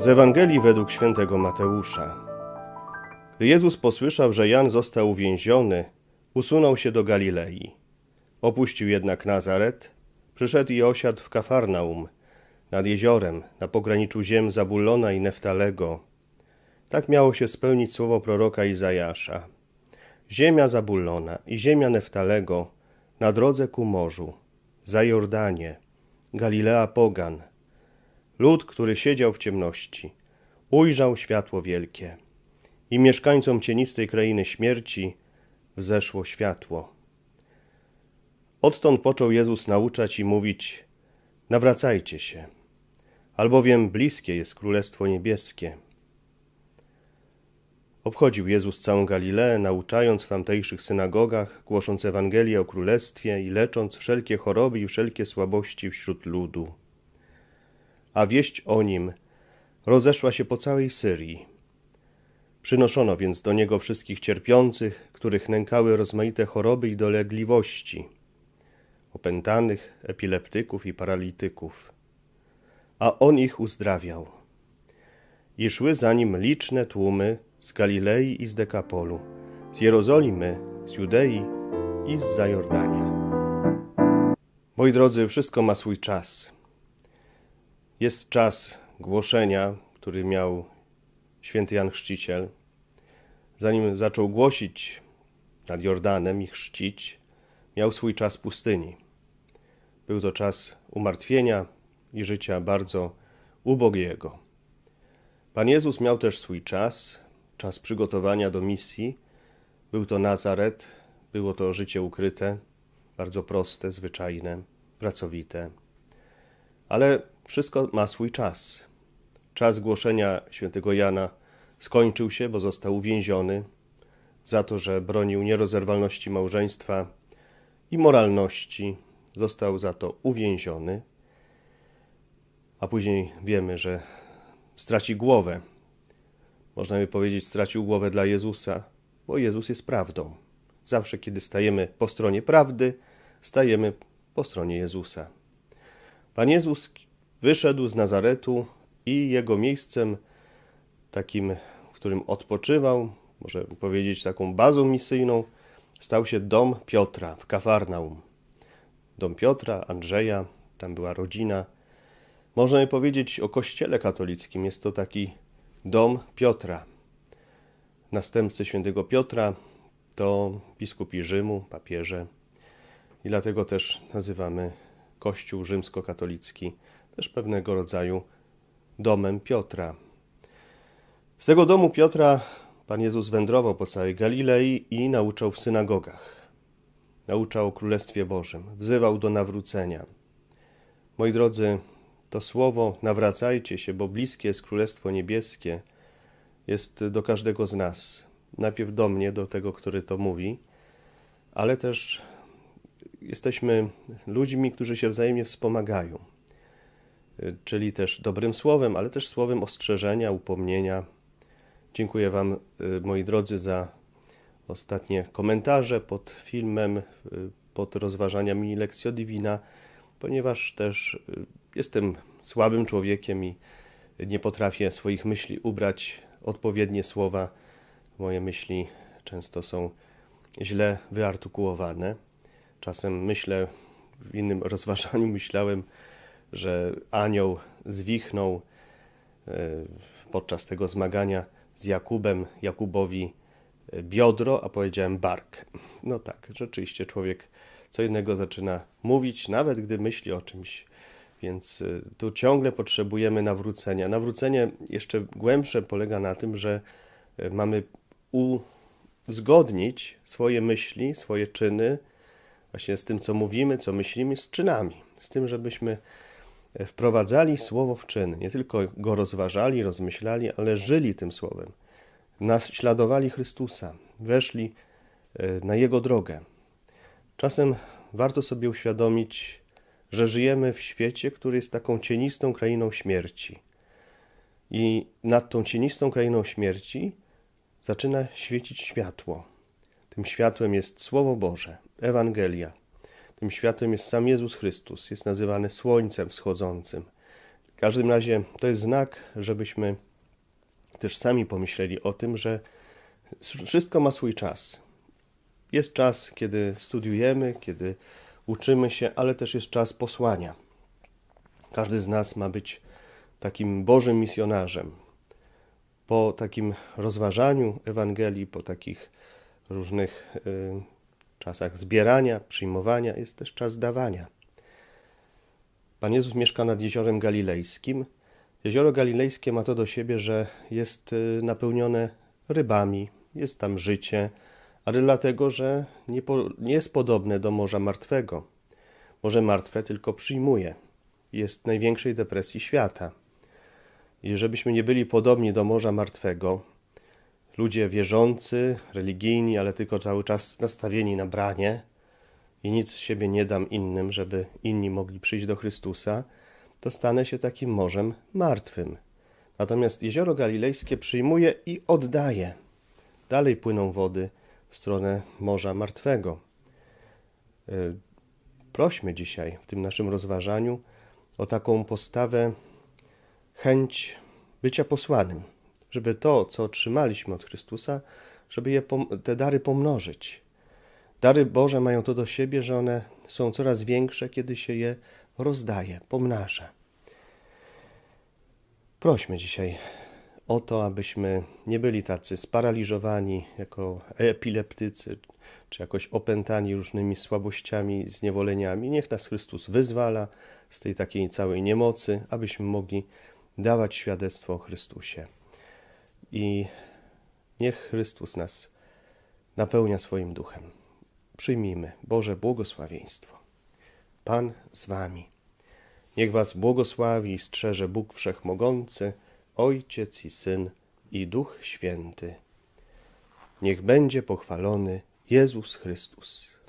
Z Ewangelii według świętego Mateusza. Gdy Jezus posłyszał, że Jan został uwięziony, usunął się do Galilei. Opuścił jednak Nazaret, przyszedł i osiadł w Kafarnaum, nad jeziorem, na pograniczu ziem Zabulona i Neftalego. Tak miało się spełnić słowo proroka Izajasza. Ziemia Zabulona i ziemia Neftalego na drodze ku morzu, za Jordanie, Galilea Pogan. Lud, który siedział w ciemności, ujrzał światło wielkie i mieszkańcom cienistej krainy śmierci wzeszło światło. Odtąd począł Jezus nauczać i mówić: Nawracajcie się, albowiem bliskie jest Królestwo Niebieskie. Obchodził Jezus całą Galileę, nauczając w tamtejszych synagogach, głosząc Ewangelię o Królestwie i lecząc wszelkie choroby i wszelkie słabości wśród ludu. A wieść o nim rozeszła się po całej Syrii. Przynoszono więc do niego wszystkich cierpiących, których nękały rozmaite choroby i dolegliwości, opętanych, epileptyków i paralityków. A on ich uzdrawiał. I szły za nim liczne tłumy z Galilei i z Dekapolu, z Jerozolimy, z Judei i z Zajordania. Moi drodzy, wszystko ma swój czas. Jest czas głoszenia, który miał święty Jan Chrzciciel. Zanim zaczął głosić nad Jordanem i chrzcić, miał swój czas pustyni. Był to czas umartwienia i życia bardzo ubogiego. Pan Jezus miał też swój czas, czas przygotowania do misji. Był to Nazaret, było to życie ukryte, bardzo proste, zwyczajne, pracowite. Ale wszystko ma swój czas. Czas głoszenia świętego Jana skończył się, bo został uwięziony za to, że bronił nierozerwalności małżeństwa i moralności. Został za to uwięziony, a później wiemy, że straci głowę. Można by powiedzieć, stracił głowę dla Jezusa, bo Jezus jest prawdą. Zawsze, kiedy stajemy po stronie prawdy, stajemy po stronie Jezusa. Pan Jezus wyszedł z Nazaretu i jego miejscem takim, w którym odpoczywał, może powiedzieć taką bazą misyjną, stał się dom Piotra w Kafarnaum. Dom Piotra, Andrzeja, tam była rodzina. Można powiedzieć o kościele katolickim, jest to taki dom Piotra. Następcy świętego Piotra to biskupi Rzymu, papieże i dlatego też nazywamy Kościół rzymskokatolicki też pewnego rodzaju domem Piotra. Z tego domu Piotra Pan Jezus wędrował po całej Galilei i nauczał w synagogach. Nauczał o Królestwie Bożym, wzywał do nawrócenia. Moi drodzy, to słowo nawracajcie się, bo bliskie jest Królestwo Niebieskie, jest do każdego z nas. Najpierw do mnie, do tego, który to mówi, ale też jesteśmy ludźmi, którzy się wzajemnie wspomagają. Czyli też dobrym słowem, ale też słowem ostrzeżenia, upomnienia. Dziękuję Wam, moi drodzy, za ostatnie komentarze pod filmem, pod rozważaniami Lekcjo Divina, ponieważ też jestem słabym człowiekiem i nie potrafię swoich myśli ubrać odpowiednie słowa. Moje myśli często są źle wyartykułowane. Czasem myślę, w innym rozważaniu myślałem, że anioł zwichnął podczas tego zmagania z Jakubem, Jakubowi biodro, a powiedziałem bark. No tak, rzeczywiście człowiek co innego zaczyna mówić, nawet gdy myśli o czymś. Więc tu ciągle potrzebujemy nawrócenia. Nawrócenie jeszcze głębsze polega na tym, że mamy uzgodnić swoje myśli, swoje czyny, właśnie z tym, co mówimy, co myślimy, z czynami. Z tym, żebyśmy wprowadzali słowo w czyn. Nie tylko go rozważali, rozmyślali, ale żyli tym słowem. Naśladowali Chrystusa, weszli na Jego drogę. Czasem warto sobie uświadomić, że żyjemy w świecie, który jest taką cienistą krainą śmierci. I nad tą cienistą krainą śmierci zaczyna świecić światło. Tym światłem jest Słowo Boże, Ewangelia. Tym światłem jest sam Jezus Chrystus, jest nazywany Słońcem wschodzącym. W każdym razie to jest znak, żebyśmy też sami pomyśleli o tym, że wszystko ma swój czas. Jest czas, kiedy studiujemy, kiedy uczymy się, ale też jest czas posłania. Każdy z nas ma być takim Bożym misjonarzem. Po takim rozważaniu Ewangelii, po takich różnych y, czasach zbierania, przyjmowania, jest też czas dawania. Pan Jezus mieszka nad jeziorem galilejskim. Jezioro galilejskie ma to do siebie, że jest y, napełnione rybami, jest tam życie, ale dlatego, że nie, po, nie jest podobne do Morza Martwego. Morze Martwe tylko przyjmuje. Jest największej depresji świata. I żebyśmy nie byli podobni do Morza Martwego, ludzie wierzący, religijni, ale tylko cały czas nastawieni na branie i nic z siebie nie dam innym, żeby inni mogli przyjść do Chrystusa, to stanę się takim morzem martwym. Natomiast jezioro galilejskie przyjmuje i oddaje. Dalej płyną wody w stronę Morza Martwego. Y, Prośmy dzisiaj w tym naszym rozważaniu o taką postawę, chęć bycia posłanym, żeby to, co otrzymaliśmy od Chrystusa, żeby je, te dary pomnożyć. Dary Boże mają to do siebie, że one są coraz większe, kiedy się je rozdaje, pomnaża. Prośmy dzisiaj o to, abyśmy nie byli tacy sparaliżowani jako epileptycy, czy jakoś opętani różnymi słabościami, zniewoleniami. Niech nas Chrystus wyzwala z tej takiej całej niemocy, abyśmy mogli dawać świadectwo o Chrystusie. I niech Chrystus nas napełnia swoim duchem. Przyjmijmy Boże błogosławieństwo. Pan z wami. Niech was błogosławi i strzeże Bóg Wszechmogący, Ojciec i Syn i Duch Święty. Niech będzie pochwalony Jezus Chrystus.